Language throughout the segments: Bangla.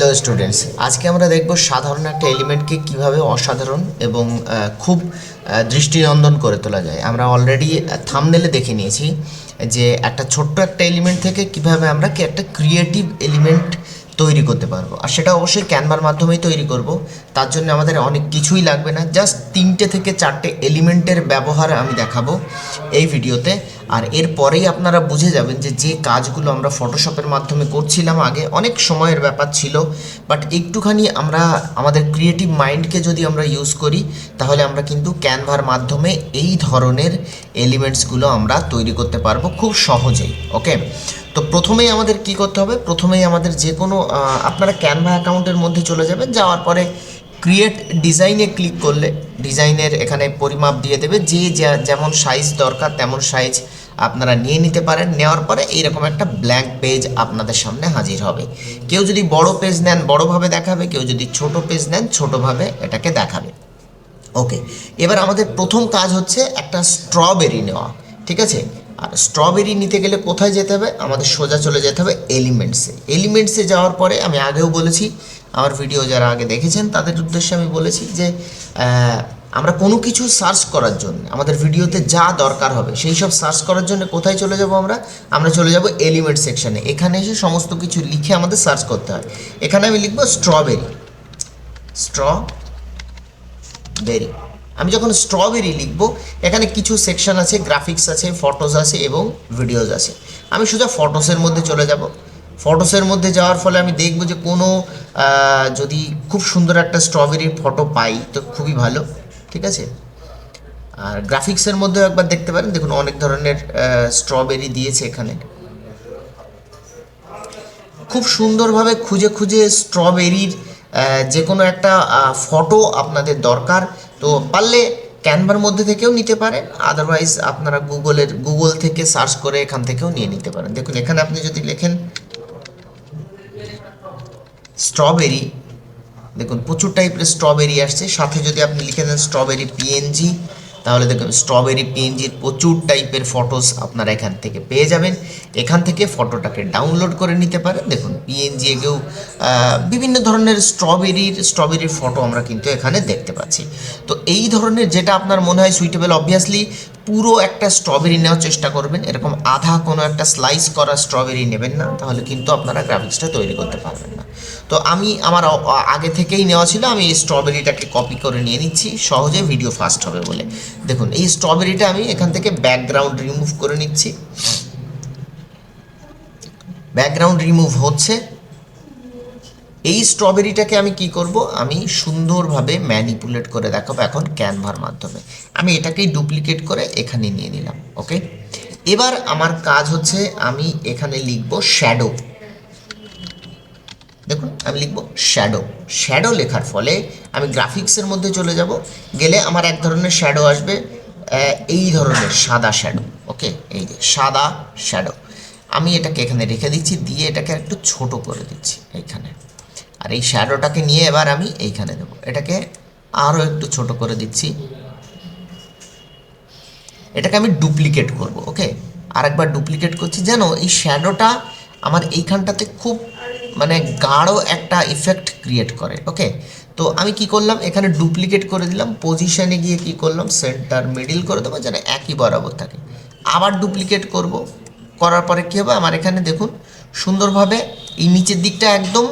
হ্যালো স্টুডেন্টস আজকে আমরা দেখব সাধারণ একটা এলিমেন্টকে কীভাবে অসাধারণ এবং খুব দৃষ্টিনন্দন করে তোলা যায়। আমরা অলরেডি থামনেলে দেখে নিয়েছি যে একটা ছোট্ট একটা এলিমেন্ট থেকে কীভাবে আমরা কি একটা ক্রিয়েটিভ এলিমেন্ট তৈরি করতে পারব। আর সেটা অবশ্যই ক্যানভার মাধ্যমেই তৈরি করব। তার জন্য আমাদের অনেক কিছুই লাগবে না। জাস্ট তিনটে থেকে চারটে এলিমেন্টের ব্যবহার আমি দেখাবো এই ভিডিওতে আর এরপরেই আপনারা বুঝে যাবেন যে যে কাজগুলো আমরা ফটোশপের মাধ্যমে করছিলাম আগে, অনেক সময়ের ব্যাপার ছিল বাট একটুখানি আমরা, আমাদের ক্রিয়েটিভ মাইন্ডকে যদি আমরা ইউজ করি, তাহলে আমরা কিন্তু ক্যানভার মাধ্যমে এই ধরনের এলিমেন্টসগুলো আমরা তৈরি করতে পারব খুব সহজেই ওকে তো প্রথমেই আমাদের কি করতে হবে? প্রথমেই আমাদের যে কোনো আপনারা ক্যানভা অ্যাকাউন্টের মধ্যে চলে যাবেন, যাওয়ার পরে ক্রিয়েট ডিজাইনে ক্লিক করলে ডিজাইনের এখানে পরিমাপ দিয়ে দেবে, যে যেমন সাইজ দরকার, তেমন সাইজ আপনারা নিয়ে নিতে পারেন। নেওয়ার পরে এইরকম একটা ব্ল্যাঙ্ক পেজ আপনাদের সামনে হাজির হবে। কেউ যদি বড় পেজ নেন, বড়ভাবে দেখাবে। কেউ যদি ছোট পেজ নেন, ছোটোভাবে এটাকে দেখাবে। ওকে এবার আমাদের প্রথম কাজ হচ্ছে একটা স্ট্রবেরি নেওয়া। ঠিক আছে? আর স্ট্রবেরি নিতে গেলে কোথায় যেতে হবে? আমাদের সোজা চলে যেতে হবে এলিমেন্টসে এলিমেন্টসে যাওয়ার পরে আমি আগেও বলেছি, আমার ভিডিও যারা আগে দেখেছেন, তাদের উদ্দেশ্যে আমি বলেছি যে আমরা কোনো কিছু সার্চ করার জন্য, আমাদের ভিডিওতে যা দরকার হবে, সেই সব সার্চ করার জন্য কোথায় চলে যাব আমরা? আমরা চলে যাব এলিমেন্ট সেকশনে এখানে এসে সমস্ত কিছু লিখে আমাদের সার্চ করতে হয়। এখানে আমি লিখব স্ট্রবেরি স্ট্র বেরি আমি যখন স্ট্রবেরি লিখব, এখানে কিছু সেকশন আছে গ্রাফিক্স আছে ফটোস আছে এবং ভিডিওস আছে। আমি সোজা ফটোসের মধ্যে চলে যাব। ফটোসের মধ্যে যাওয়ার ফলে আমি দেখব যে কোনো যদি খুব সুন্দর একটা স্ট্রবেরির ফটো পাই, তো খুবই ভালো। ঠিক আছে? আর গ্রাফিক্সের মধ্যেও একবার দেখতে পারেন। দেখুন, অনেক ধরনের স্ট্রবেরি দিয়েছে এখানে। খুব সুন্দরভাবে খুঁজে খুঁজে স্ট্রবেরির যে কোনো একটা ফটো আপনাদের দরকার। তো পারলে ক্যানভার মধ্যে থেকেও নিতে পারেন। আদারওয়াইজ আপনারা গুগলের গুগল থেকে সার্চ করে এখান থেকেও নিয়ে নিতে পারেন। দেখুন, এখানে আপনি যদি লেখেন স্ট্রবেরি দেখুন, প্রচুর টাইপের স্ট্রবেরি আসছে। সাথে যদি আপনি লিখে দেন স্ট্রবেরি পিএনজি তাহলে দেখুন স্ট্রবেরি পিএনজির প্রচুর টাইপের ফটোস আপনারা এখান থেকে পেয়ে যাবেন। এখান থেকে ফটোটাকে ডাউনলোড করে নিতে পারেন। দেখুন পিএনজি এগেও বিভিন্ন ধরনের স্ট্রবেরির স্ট্রবেরির ফটো আমরা কিন্তু এখানে দেখতে পাচ্ছি। তো এই ধরনের যেটা আপনার মনে হয় সুইটেবল অবভিয়াসলি পুরো একটা স্ট্রবেরি নেওয়ার চেষ্টা করবেন। এরকম আধা কোনো একটা স্লাইস করা স্ট্রবেরি নেবেন না, তাহলে কিন্তু আপনারা গ্রাফিক্সটা তৈরি করতে পারবেন না। তো আমি আমার আগে থেকেই নেওয়া ছিল, আমি এই স্ট্রবেরিটাকে কপি করে নিয়ে নিচ্ছি, সহজে ভিডিও ফাস্ট হবে বলে। দেখুন, এই স্ট্রবেরিটা আমি এখান থেকে ব্যাকগ্রাউন্ড রিমুভ করে নিচ্ছি। ব্যাকগ্রাউন্ড রিমুভ হচ্ছে। এই স্ট্রবেরিটাকে আমি কি করব? আমি সুন্দরভাবে ম্যানিপুলেট করে দেখাবো এখন ক্যানভার মাধ্যমে। আমি এটাকেই ডুপ্লিকেট করে এখানে নিয়ে নিলাম ওকে এবার আমার কাজ হচ্ছে, আমি এখানে লিখব শ্যাডো দেখুন, আমি লিখব শ্যাডো শ্যাডো লেখার ফলে আমি গ্রাফিক্সের মধ্যে চলে যাব, গেলে আমার এক ধরনের শ্যাডো আসবে এই ধরনের সাদা শ্যাডো ওকে এই যে সাদা শ্যাডো আমি এটাকে এখানে রেখে দিচ্ছি, দিয়ে এটাকে একটু ছোট করে দিচ্ছি এইখানে। আর এই শ্যাডোটাকে নিয়ে এবার আমি এইখানে দেবো। এটাকে আরও একটু ছোট করে দিচ্ছি। এটাকে আমি ডুপ্লিকেট করব ওকে আরেকবার ডুপ্লিকেট করছি, যেন এই শ্যাডোটা আমার এইখানটাতে খুব মানে গাঢ় একটা ইফেক্ট ক্রিয়েট করে ওকে তো আমি কি করলাম? এখানে ডুপ্লিকেট করে দিলাম পজিশনে গিয়ে কি করলাম? সেন্টার মিডিল করে দেবো, যেন একই বরাবর থাকে। আবার ডুপ্লিকেট করব, করার পরে কী হবে? আমার এখানে দেখুন, সুন্দরভাবে এই নিচের দিকটা একদম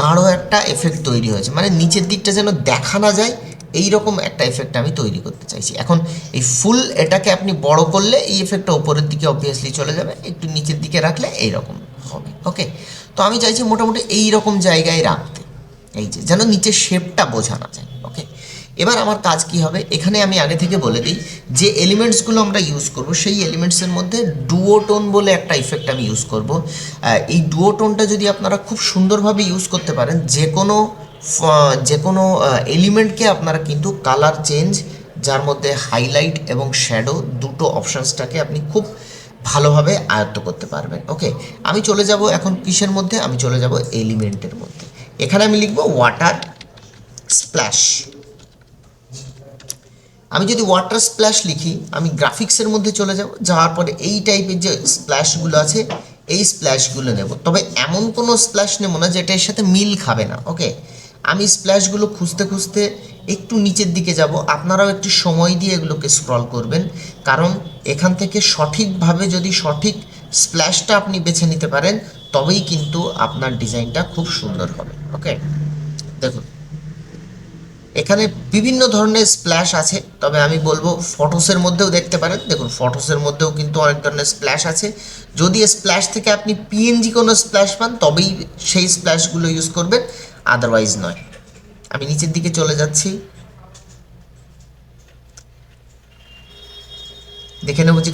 গাঢ় একটা এফেক্ট তৈরি হয়েছে। মানে নিচের দিকটা যেন দেখা না যায় এই রকম একটা এফেক্ট আমি তৈরি করতে চাইছি। এখন এই ফুল এটাকে আপনি বড় করলে এই এফেক্টটা উপরের দিকে অবভিয়াসলি চলে যাবে, একটু নিচের দিকে রাখলে এই রকম হবে ওকে তো আমি চাইছি মোটামুটি এই রকম জায়গায় রাখতে। এই যে, যেন নিচের শেপটা বোঝানো যায় ওকে এবার আমার কাজ কি হবে? এখানে আমি আগে থেকে বলে দিই, যে এলিমেন্টসগুলো আমরা ইউজ করব, সেই এলিমেন্টসের মধ্যে ডুওটোন বলে একটা ইফেক্ট আমি ইউজ করব। এই ডুওটোনটা যদি আপনারা খুব সুন্দরভাবে ইউজ করতে পারেন, যে কোনো যে কোনো এলিমেন্টকে আপনারা কিন্তু কালার চেঞ্জ যার মধ্যে হাইলাইট এবং শ্যাডো দুটো অপশানসটাকে আপনি খুব ভালোভাবে আয়ত্ত করতে পারবেন। ওকে, আমি চলে যাব এখন কিসের মধ্যে? আমি চলে যাব এলিমেন্টের মধ্যে। এখানে আমি লিখব ওয়াটার স্প্ল্যাশ। আমি যদি ওয়াটার স্প্ল্যাশ লিখি, আমি গ্রাফিক্সের মধ্যে চলে যাব। যাওয়ার পরে এই টাইপের যে স্প্ল্যাশগুলো আছে, এই স্প্ল্যাশগুলো নেব। তবে এমন কোনো স্প্ল্যাশ নেব না যেটা এর সাথে মিল খাবে না। ওকে, আমি স্প্ল্যাশগুলো খুঁজতে খুঁজতে একটু নিচের দিকে যাব, আপনারাও একটু সময় দিয়ে এগুলোকে স্ক্রল করবেন। কারণ এখান থেকে সঠিকভাবে যদি সঠিক স্প্ল্যাশটা আপনি বেছে নিতে পারেন, তবেই কিন্তু আপনার ডিজাইনটা খুব সুন্দর হবে। ওকে দেখুন। এখানে বিভিন্ন ধরনের স্প্ল্যাশ আছে, তবে আমি বলব ফটোসের মধ্যেও দেখতে পারেন। দেখুন ফটোসের মধ্যেও কিন্তু অনেক ধরনের স্প্ল্যাশ আছে। যদি স্প্ল্যাশ থেকে আপনি পিএনজি কোনো স্প্ল্যাশ পান, তবেই সেই স্প্ল্যাশগুলো ইউজ করবেন আদারওয়াইজ নয়। আমি নিচের দিকে চলে যাচ্ছি। দেখে নেব যে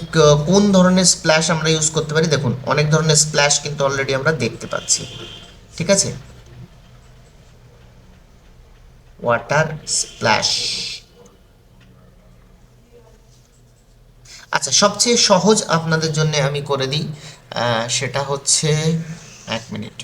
কোন ধরনের স্প্ল্যাশ আমরা ইউজ করতে পারি। দেখুন, অনেক ধরনের স্প্ল্যাশ কিন্তু অলরেডি আমরা দেখতে পাচ্ছি। ঠিক আছে? ওয়াটার স্প্ল্যাশ আচ্ছা সবচেয়ে সহজ আপনাদের জন্য আমি করে দিই সেটা হচ্ছে এক মিনিট।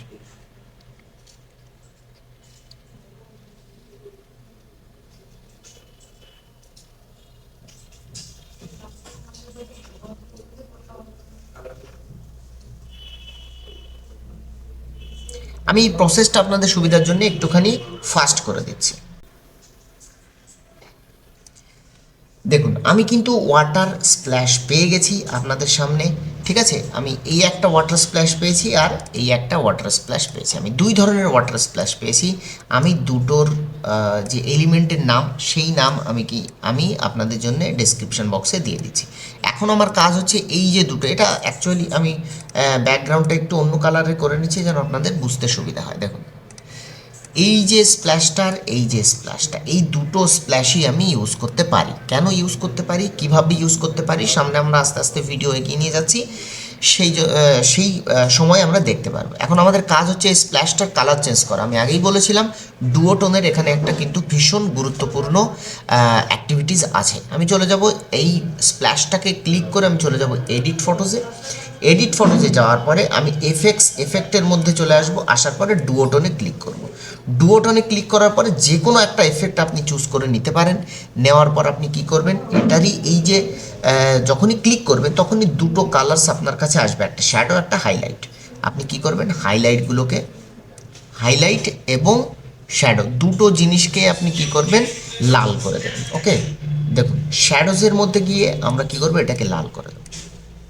আমি এই প্রসেসটা আপনাদের সুবিধার জন্য একটুখানি ফাস্ট করে দিচ্ছি। দেখুন, আমি কিন্তু ওয়াটার স্প্ল্যাশ পেয়ে গেছি আপনাদের সামনে, ঠিক আছে? আমি এই একটা ওয়াটার স্প্ল্যাশ পেয়েছি আর এই একটা ওয়াটার স্প্ল্যাশ পেয়েছি। আমি দুই ধরনের ওয়াটার স্প্ল্যাশ পেয়েছি। আমি দুটোর যে এলিমেন্টের নাম, সেই নাম আমি কি, আমি আপনাদের জন্য ডেসক্রিপশন বক্সে দিয়ে দিচ্ছি। এখন আমার কাজ হচ্ছে এই যে দুটো। এটা অ্যাকচুয়ালি আমি ব্যাকগ্রাউন্ডটা একটু অন্য কালারে করে নিচ্ছি যেন আপনাদের বুঝতে সুবিধা হয়। দেখুন, এই যে স্প্ল্যাশটার এই যে স্প্ল্যাশটা এই দুটো স্প্ল্যাশই আমি ইউজ করতে পারি। কেন ইউজ করতে পারি? কীভাবে ইউজ করতে পারি? সামনে আমরা আস্তে আস্তে ভিডিও এগিয়ে নিয়ে যাচ্ছি। সেই সেই সময় আমরা দেখতে পারব। এখন আমাদের কাজ হচ্ছে এই স্প্ল্যাশটার কালার চেঞ্জ করা। আমি আগেই বলেছিলাম ডুওটোনের এখানে একটা কিন্তু ভীষণ গুরুত্বপূর্ণ অ্যাক্টিভিটিস আছে। আমি চলে যাব এই স্প্ল্যাশটাকে ক্লিক করে আমি চলে যাব এডিট ফটোজে এডিট ফটোজে যাওয়ার পরে আমি এফেক্টস এফেক্টের মধ্যে চলে আসব, আসার পরে ডুওটোনে ক্লিক করব। ডুওটোনে ক্লিক করার পরে যে কোনো একটা এফেক্ট আপনি চুজ করে নিতে পারেন। নেওয়ার পর আপনি কি করবেন? এটারই এই যে যখনই ক্লিক করবেন তখনই দুটো কালার্স আপনার কাছে আসবে, একটা শ্যাডো একটা হাইলাইট আপনি কি করবেন? হাইলাইটগুলোকে হাইলাইট এবং শ্যাডো দুটো জিনিসকে আপনি কি করবেন? লাল করে দেবেন ওকে দেখুন শ্যাডোজের মধ্যে গিয়ে আমরা কি করব? এটাকে লাল করে দেবো,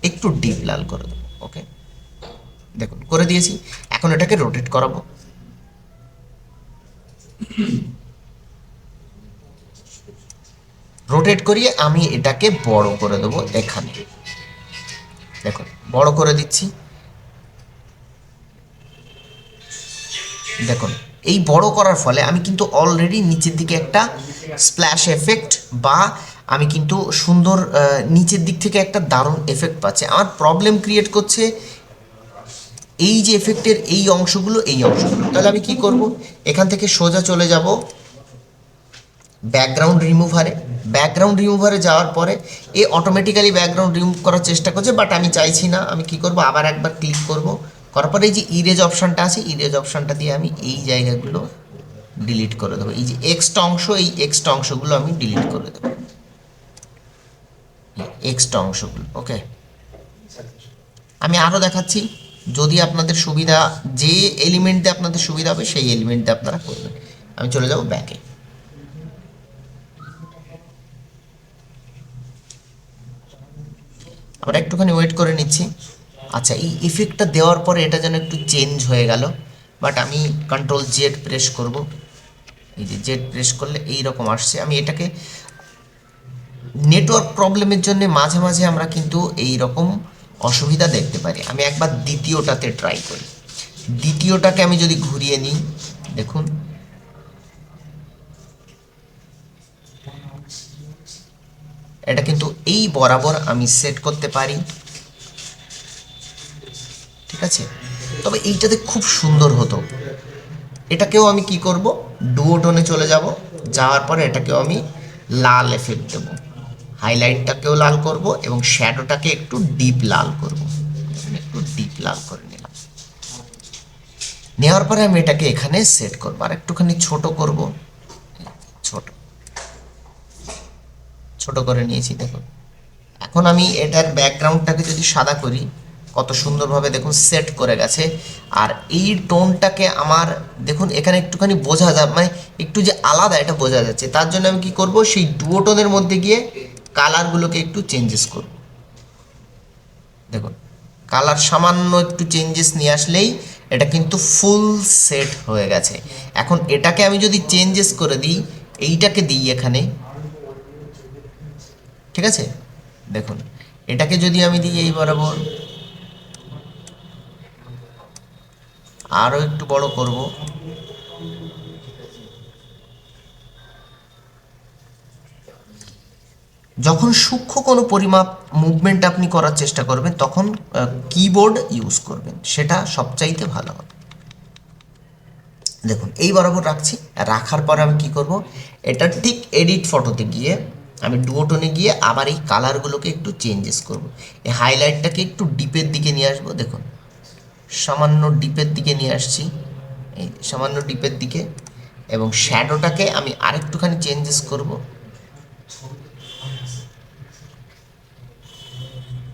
একটু ডিপ লাল করে দেবো ওকে দেখুন, করে দিয়েছি, এখন এটাকে রোটেট করাবো। রোটেট করিয়ে আমি এটাকে বড় করে দেবো এখানে। দেখুন, বড় করে দিচ্ছি। দেখুন, এই বড় করার ফলে আমি কিন্তু অলরেডি নিচের দিকে একটা স্প্ল্যাশ এফেক্ট বা আমি কিন্তু সুন্দর নিচের দিক থেকে একটা দারুণ এফেক্ট পাচ্ছি। আমার প্রবলেম ক্রিয়েট করছে এই যে এফেক্টের এই অংশগুলো এই অংশগুলো। তাহলে আমি কি করব? এখান থেকে সোজা চলে যাব। ব্যাকগ্রাউন্ড রিমুভারে ব্যাকগ্রাউন্ড রিমুভারে যাওয়ার পরে এ অটোমেটিক্যালি ব্যাকগ্রাউন্ড রিমুভ করার চেষ্টা করছে বাট আমি চাইছি না। আমি কি করব? আবার একবার ক্লিক করব। করার পরে এই যে ইরেজ অপশানটা আছে ইরেজ অপশানটা দিয়ে আমি এই জায়গাগুলো ডিলিট করে দেবো। এই যে এক্সট্রা অংশ, এই এক্সট্রা অংশগুলো আমি ডিলিট করে দেবো। এক্সট্রা অংশগুলো ওকে আমি আরও দেখাচ্ছি। যদি আপনাদের সুবিধা, যে এলিমেন্টে আপনাদের সুবিধা হবে, সেই এলিমেন্টে আপনারা করবেন। আমি চলে যাব ব্যাকে আমরা একটুখানি ওয়েট করে নিচ্ছি। আচ্ছা এই ইফেক্টটা দেওয়ার পরে এটা যেন একটু চেঞ্জ হয়ে গেল বাট আমি কন্ট্রোল জেড প্রেস করব। এই যে জেড প্রেস করলে এই রকম আসছে। আমি এটাকে নেটওয়ার্ক প্রবলেমের জন্য মাঝে মাঝে আমরা কিন্তু এই রকম অসুবিধা দেখতে পারি। আমি একবার দ্বিতীয়টাতে ট্রাই করি। দ্বিতীয়টাকে আমি যদি ঘুরিয়ে নিই, দেখুন এটা কিন্তু এই বরাবর আমি সেট করতে পারি। ঠিক আছে? তবে এইটাতে খুব সুন্দর হতো। এটাকেও আমি কি করব? ডুওটোনে চলে যাব। যাওয়ার পরে এটাকেও আমি লাল এফেক্ট দেব। হাইলাইটটাকেও লাল করব এবং শ্যাডোটাকে একটু ডিপ লাল করব। একটু ডিপ লাল করে নিলাম। নেওয়ার পরে আমি এটাকে এখানে সেট করব। আর একটুখানি ছোট করব। ছোট করে নিয়েছি, দেখুন। এখন আমি এটার ব্যাকগ্রাউন্ডটাকে যদি সাদা করি, কত সুন্দরভাবে দেখুন সেট করে গেছে। আর এই টোনটাকে আমার, দেখুন, এখানে একটুখানি বোঝা যায় মানে একটু যে আলাদা এটা বোঝা যাচ্ছে। তার জন্য আমি কি করব, সেই ডুয়োটোনের মধ্যে গিয়ে কালারগুলোকে একটু চেঞ্জেস করব। দেখুন, কালার সামান্য একটু চেঞ্জেস নিয়ে আসলেই এটা কিন্তু ফুল সেট হয়ে গেছে। এখন এটাকে আমি যদি চেঞ্জেস করে দিই, এইটাকে দিই এখানে। ঠিক আছে? দেখুন, এটাকে যদি আমি দিই এই বরাবর আরও একটু বড় করব। যখন সূক্ষ্ম কোনো পরিমাপ মুভমেন্ট আপনি করার চেষ্টা করবেন, তখন কিবোর্ড ইউজ করবেন। সেটা সবচাইতে ভালো হবে। দেখুন, এই বরাবর রাখছি। রাখার পরে আমি কি করব? এটা ঠিক এডিট ফটোতে গিয়ে আমি ডুয়োটনে গিয়ে আবার এই কালারগুলোকে একটু চেঞ্জেস করব। এই হাইলাইটটাকে একটু ডিপের দিকে নিয়ে আসব, দেখুন। সামান্য ডিপের দিকে নিয়ে আসছি। এই সামান্য ডিপের দিকে এবং শ্যাডোটাকে আমি আরেকটুখানি চেঞ্জেস করব।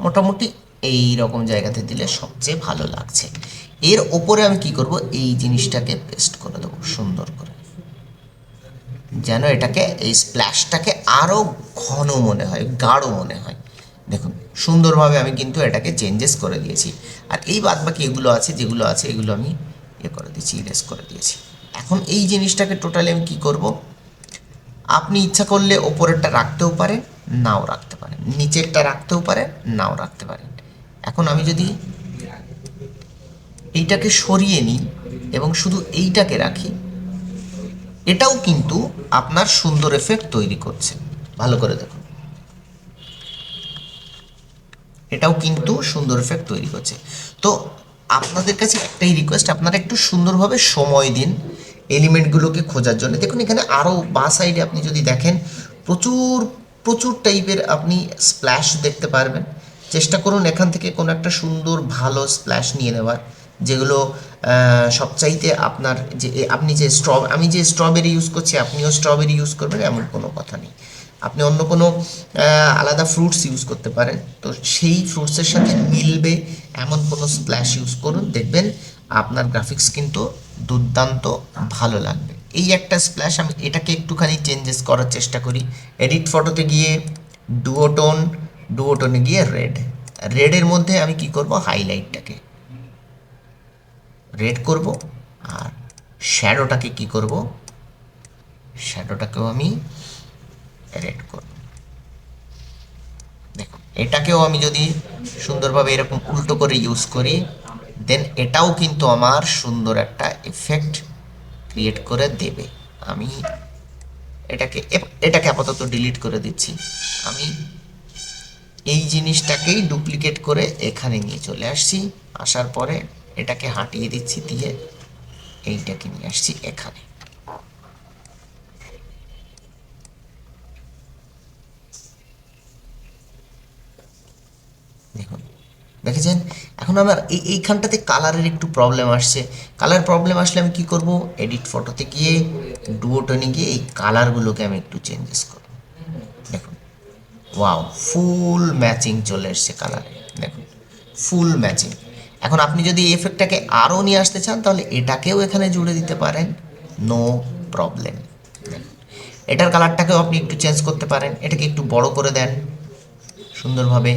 মোটামুটি এই রকম জায়গাতে দিলে সবচেয়ে ভালো লাগছে। এর ওপরে আমি কি করব? এই জিনিসটাকে পেস্ট করে দেবো সুন্দর করে। যেন এটাকে, এই স্প্ল্যাশটাকে আরও ঘন মনে হয়, গাঢ় মনে হয়। দেখুন, সুন্দরভাবে আমি কিন্তু এটাকে চেঞ্জেস করে দিয়েছি। আর এই বাদ বাকি এগুলো আছে, যেগুলো আছে, এগুলো আমি ইয়ে করে দিয়েছি ইরেজ করে দিয়েছি। এখন এই জিনিসটাকে টোটালি আমি কী করব? আপনি ইচ্ছা করলে ওপরেরটা রাখতেও পারেন, নাও রাখতে পারেন। নিচেরটা রাখতেও পারেন, নাও রাখতে পারেন। এখন আমি যদি এইটাকে সরিয়ে নিই এবং শুধু এইটাকে রাখি এটাও কিন্তু আপনার সুন্দর এফেক্ট তৈরি করছে। ভালো করে দেখুন। এটাও কিন্তু সুন্দর এফেক্ট তৈরি করছে। তো আপনাদের কাছে একটাই রিকোয়েস্ট আপনারা একটু সুন্দরভাবে সময় দিন এলিমেন্টগুলোকে খোঁজার জন্য। দেখুন, এখানে আরও বা সাইডে আপনি যদি দেখেন, প্রচুর প্রচুর টাইপের আপনি স্প্ল্যাশ দেখতে পারবেন। চেষ্টা করুন এখান থেকে কোনো একটা সুন্দর, ভালো স্প্ল্যাশ নিয়ে নেওয়ার। যেগুলো সবচাইতে আপনার যে আপনি যে স্ট্র, আমি যে স্ট্রবেরি ইউজ করছি, আপনিও স্ট্রবেরি ইউজ করবেন, এমন কোনো কথা নেই। আপনি অন্য কোনো আলাদা ফ্রুটস ইউজ করতে পারেন। তো সেই ফ্রুটসের সাথে মিলবে এমন কোনো স্প্ল্যাশ ইউজ করুন। দেখবেন আপনার গ্রাফিক্স কিন্তু দুর্দান্ত ভালো লাগবে। এই একটা স্প্ল্যাশ আমি এটাকে একটুখানি চেঞ্জেস করার চেষ্টা করি। এডিট ফটোতে গিয়ে ডুয়োটোন ডুয়োটোনে গিয়ে রেড রেডের মধ্যে আমি কি করব? হাইলাইটটাকে রেড করব, আর শ্যাডোটাকে কি করব? শ্যাডোটাকেও আমি রেড করব। দেখুন, এটাকেও আমি যদি সুন্দরভাবে এরকম উল্টো করে ইউজ করি দেন এটাও কিন্তু আমার সুন্দর একটা এফেক্ট ক্রিয়েট করে দেবে। আমি এটাকে এটাকে আপাতত ডিলিট করে দিচ্ছি। আমি এই জিনিসটাকেই ডুপ্লিকেট করে এখানে নিয়ে চলে আসছি। আসার পরে এটাকে হাঁটিয়ে দিচ্ছি, দিয়ে এইটাকে নিয়ে আসছি এখানে। দেখুন, দেখেছেন? এখন আমার এই, এইখানটাতে কালারের একটু প্রবলেম আসছে। কালার প্রবলেম আসলে আমি কি করব? এডিট ফটোতে গিয়ে ডুয়োটনে গিয়ে এই কালারগুলোকে আমি একটু চেঞ্জেস করব। দেখুন ওয়াও ফুল ম্যাচিং চলে এসছে কালারে দেখুন ফুল ম্যাচিং এখন আপনি যদি এই এফেক্টটাকে আরও নিয়ে আসতে চান, তাহলে এটাকেও এখানে জুড়ে দিতে পারেন। নো প্রবলেম এটার কালারটাকেও আপনি একটু চেঞ্জ করতে পারেন। এটাকে একটু বড় করে দেন। সুন্দরভাবে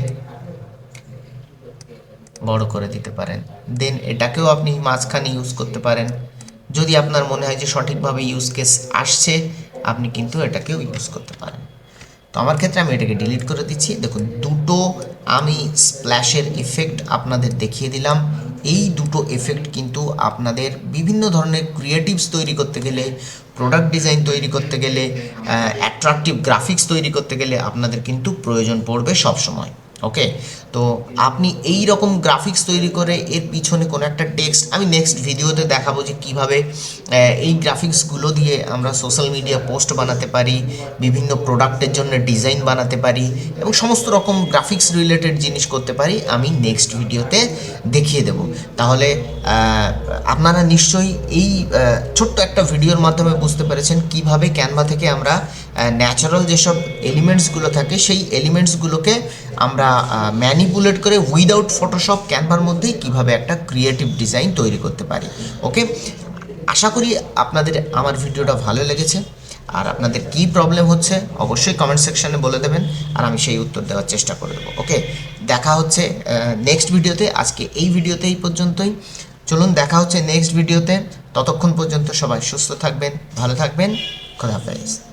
বড় করে দিতে পারেন। দেন এটাকেও আপনি মাঝখানে ইউজ করতে পারেন। যদি আপনার মনে হয় যে সঠিকভাবে ইউজ কেস আসছে, আপনি কিন্তু এটাকেও ইউজ করতে পারেন। তো আমার ক্ষেত্রে আমি এটাকে ডিলিট করে দিচ্ছি। দেখুন, দুটো আমি স্প্ল্যাশের এফেক্ট আপনাদের দেখিয়ে দিলাম। এই দুটো এফেক্ট কিন্তু আপনাদের বিভিন্ন ধরনের ক্রিয়েটিভস তৈরি করতে গেলে প্রোডাক্ট ডিজাইন তৈরি করতে গেলে অ্যাট্রাকটিভ গ্রাফিক্স তৈরি করতে গেলে আপনাদের কিন্তু প্রয়োজন পড়বে সব সময় ওকে তো আপনি এই রকম গ্রাফিক্স তৈরি করে এর পিছনে কোনো একটা টেক্সট আমি নেক্সট ভিডিওতে দেখাবো যে কীভাবে এই গ্রাফিক্সগুলো দিয়ে আমরা সোশ্যাল মিডিয়া পোস্ট বানাতে পারি, বিভিন্ন প্রোডাক্টের জন্য ডিজাইন বানাতে পারি, এবং সমস্ত রকম গ্রাফিক্স রিলেটেড জিনিস করতে পারি, আমি নেক্সট ভিডিওতে দেখিয়ে দেব। তাহলে আপনারা নিশ্চয়ই এই ছোট্ট একটা ভিডিওর মাধ্যমে বুঝতে পেরেছেন কীভাবে ক্যানভা থেকে আমরা ন্যাচারাল যেসব এলিমেন্টসগুলো থাকে, সেই এলিমেন্টসগুলোকে আমরা ম্যানিপুলেট করে উইদাউট ফটোশপ ক্যানভার মধ্যেই কীভাবে একটা ক্রিয়েটিভ ডিজাইন তৈরি করতে পারি। ওকে আশা করি আপনাদের, আমার ভিডিওটা ভালো লেগেছে। আর আপনাদের কি প্রবলেম হচ্ছে, অবশ্যই কমেন্ট সেকশনে বলে দেবেন। আর আমি সেই উত্তর দেওয়ার চেষ্টা করে দেবো। ওকে দেখা হচ্ছে নেক্সট ভিডিওতে। আজকে এই ভিডিওতে এই পর্যন্তই। চলুন, দেখা হচ্ছে নেক্সট ভিডিওতে। ততক্ষণ পর্যন্ত সবাই সুস্থ থাকবেন, ভালো থাকবেন। খোদা হাফেজ।